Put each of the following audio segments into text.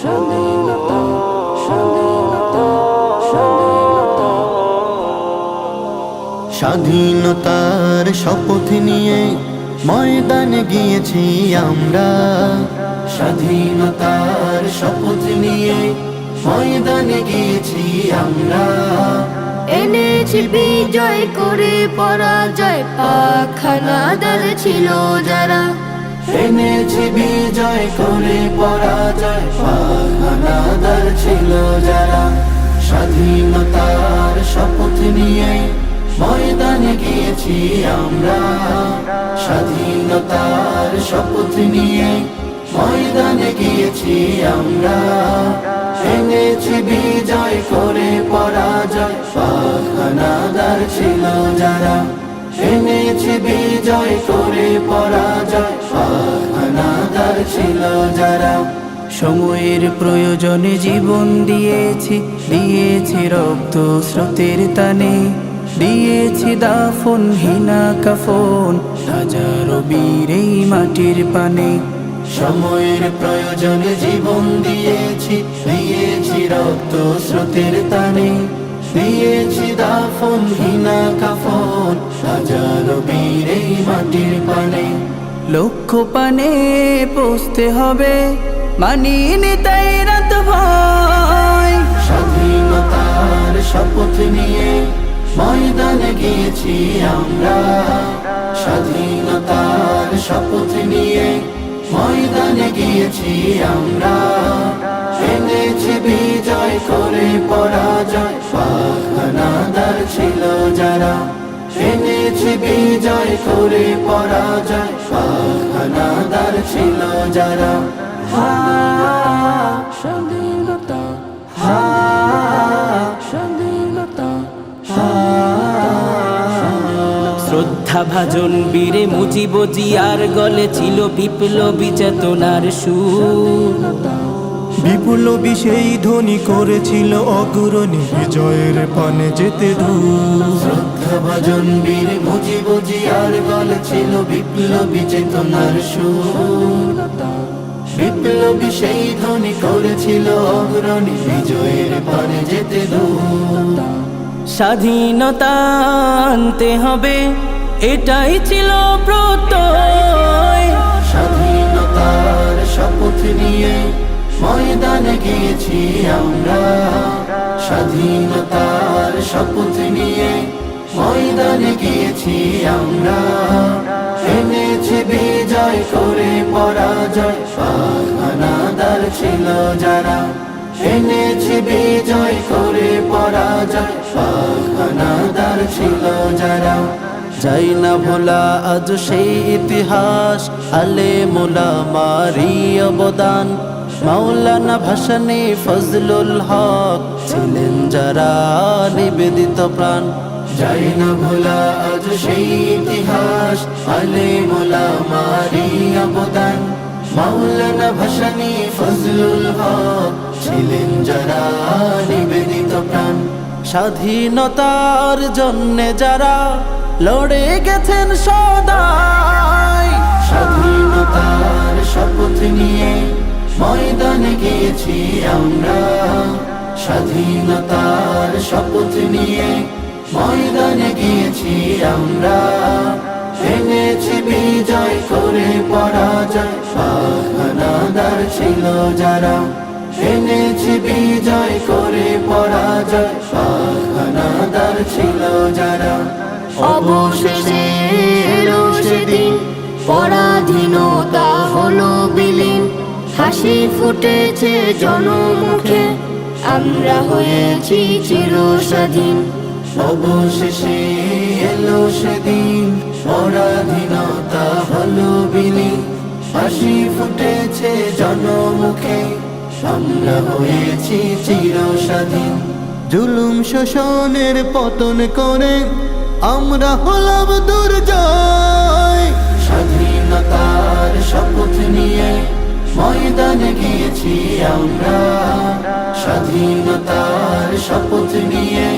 স্বাধীনতা স্বাধীনতা স্বাধীনতা স্বাধীনতার শপথ নিয়ে ময়দানে গিয়েছি আমরা। স্বাধীনতার শপথ নিয়ে ময়দানে গিয়েছি আমরা। এনেছি বিজয় করে পরাজয় পাখানাদার ছিল যারা। এনেছি বিজয় করে পরাজয় পাখানাদার ছিল যারা। স্বাধীনতার শপথ নিয়ে ময়দানে গিয়েছি আমরা। স্বাধীনতার শপথ নিয়ে ময়দানে গিয়েছি আমরা। এনেছি বিজয় করে পরাজয়। পাখানাদার ছিল যারা। এনেছি বিজয় করে পরাজয়। পাখানাদার ছিল যারা। সময়ের প্রয়োজনে জীবন দিয়েছি। দিয়েছি রক্ত স্রোতের টানে। দিয়েছি দাফন, হিনা কাফন। হাজারো বীর মাটির পানে। সময়ের প্রয়োজনে জীবন দিয়েছি দিয়েছি রক্ত স্রোতের তানে দিয়েছি দাফন হিনা কাফন হাজারো বীর মাটির পানে। লক্ষ্য পানে পৌঁছতে হবে মানিনি তাই রাত ভাই স্বাধীনতার শপথ নিয়ে ময়দানে গিয়েছি আমরা। স্বাধীনতার শপথ নিয়ে ময়দানে গিয়েছি আমরা। এনেছি বিজয় করে পরাজয়। পাখানাদার ছিল যারা। এনেছি বিজয় করে পরাজয়। পাখানাদার ছিল যারা। স্বাধীনতা ভাজন বীরে মুজিব জিয়ার গলে ছিল বিপ্লবী চেতনার সুর। বিপ্লবী সেই ধ্বনি করেছিল অগ্রণী বিজয়ের পানে যেতে দূর। শ্রদ্ধা ভজন বীর মুজিব জিয়ার গলে ছিল বিপ্লবী চেতনার সুর। বিপ্লবী সেই ধ্বনি করেছিল অগ্রণী বিজয়ের পানে যেতে দূর। স্বাধীনতা আনতে হবে। এটাই ছিল প্রত্যয়। স্বাধীনতার শপথ নিয়ে ময়দানে গিয়েছি আমরা। স্বাধীনতার শপথ নিয়ে ময়দানে গিয়েছি আমরা। এনেছি বিজয় করে পরাজয় পাখানাদার ছিল যারা। এনেছি বিজয় করে পরাজয় পাখানাদার ছিল যারা। যাই না ভোলা, আজ সেই ইতিহাস। আলে মোলা মারি অবদান। মাওলানা ভাসানী ফজলুল হক ছিলেন যারা নিবেদিত প্রাণ। যাই না ভোলা, আজ সেই ইতিহাস। আলে মোলা মারি অবদান। মাওলানা ভাসানী ফজলুল হক ছিলেন যারা নিবেদিত প্রাণ। স্বাধীনতার জন্যে যারা লড়ে গেছেন সদাই। স্বাধীনতার শপথ নিয়ে ময়দানে গিয়েছি আমরা। স্বাধীনতার শপথ নিয়ে ময়দানে গিয়েছি আমরা। এনেছি বিজয় করে পরাজয় পাখানাদার ছিল যারা। এনেছি বিজয় করে পরাজয় পাখানাদার ছিল যারা। অবশেষে এলো সেদিন পরাধীনতা হলো বিলীন। হাসি ফুটেছে জনমুখে, আমরা হয়েছি চির স্বাধীন অবশেষে এলো সেদিন পরাধীনতা হলো বিলি হাসি ফুটেছে জনমুখে, আমরা হয়েছি চির স্বাধীন জুলুম শোষণের পতন করে আমরা হলাম দুর্জয়। স্বাধীনতার শপথ নিয়ে ময়দানে গিয়েছি আমরা। স্বাধীনতার শপথ নিয়ে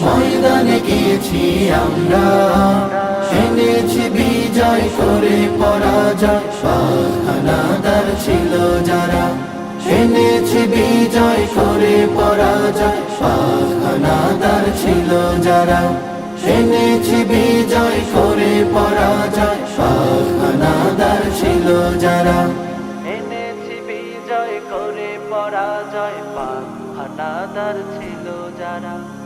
ময়দানে গিয়েছি আমরা। এনেছি বিজয় করে পরাজয়, বাহানাদার ছিল যারা। এনেছি বিজয় করে পরাজয়, বাহানাদার ছিল যারা। এনেছি বিজয় করে পরাজয় বাহানাদার ছিল যারা। এনেছি বিজয় করে পরাজয় পাহানাদার ছিল যারা।